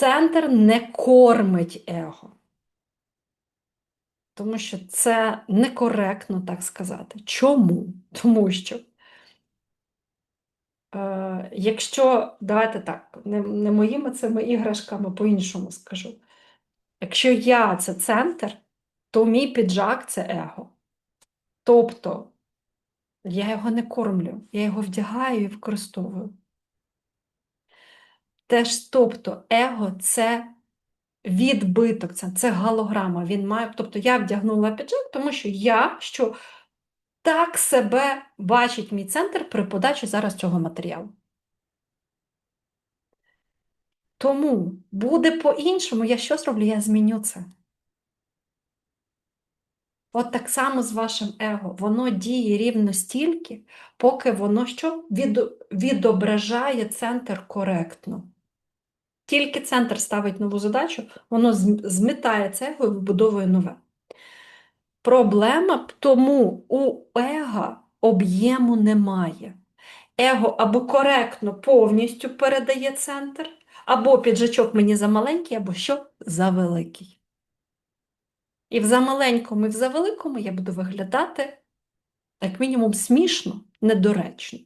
Центр не кормить его. Тому що це некоректно так сказати. Чому? Тому що, е, якщо, давайте так, не, не моїми цими іграшками, по-іншому скажу. Якщо я це центр, то мій піджак це его. Тобто я його не кормлю, я його вдягаю і використовую. Теж, тобто, его це відбиток, це, це галограма. Він має, тобто я вдягнула піджак, тому що я що так себе бачить мій центр при подачі зараз цього матеріалу. Тому буде по-іншому, я що зроблю? Я зміню це. От так само з вашим его. Воно діє рівно стільки, поки воно що від, відображає центр коректно. Тільки центр ставить нову задачу, воно зм- змітає це і вибудовує нове. Проблема тому у его об'єму немає. Его або коректно повністю передає центр, або піджачок мені замаленький, або що завеликий. І в замаленькому, і в завеликому я буду виглядати, як мінімум, смішно, недоречно.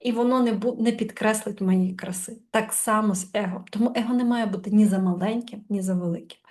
І воно не, бу- не підкреслить моєї краси. Так само з его. Тому его не має бути ні за маленьким, ні за великим.